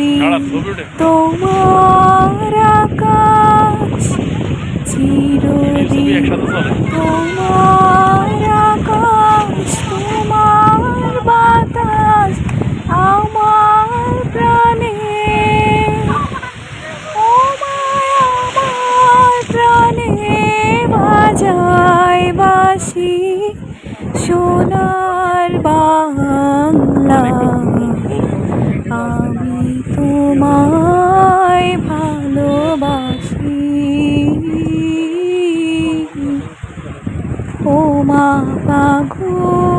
চিরদিন তোমার আকাশ চিরদিন তোমার Mak.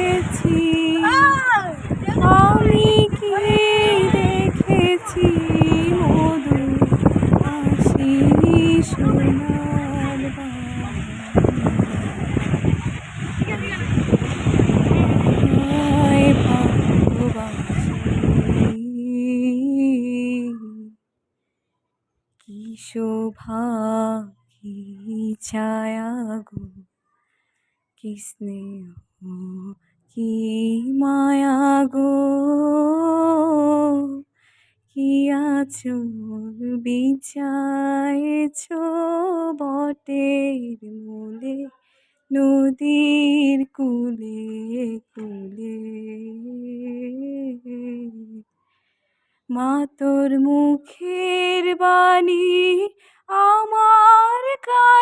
দেখেছি। আমি কি দেখেছি? মধু হাসি সোনার কি শোভা কি ছায়া গো কি স্নেহ কি মায়া গো? কি আচল বিছায়েছ বটের মূলে, নদীর কূলে কূলে? মা তোর মুখের বাণী আমার কানে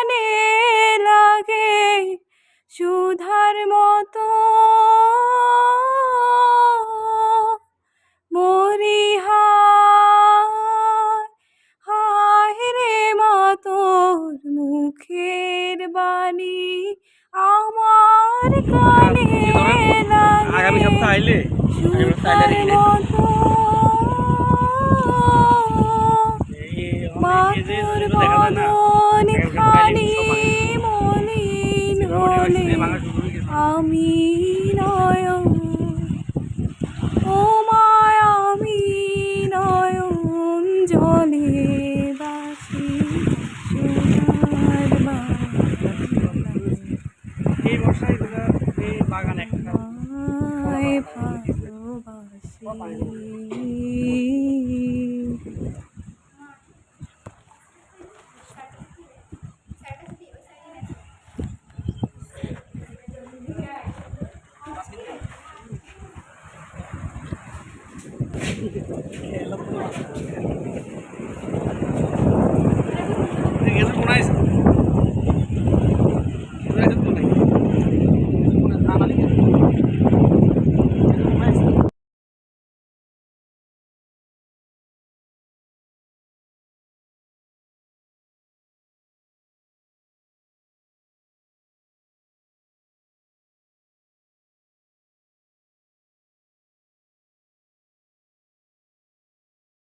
বাণী আমার কানে আগামী সপ্তাহ আইলে এই এই এগুলো এই বাগান একটা। হয়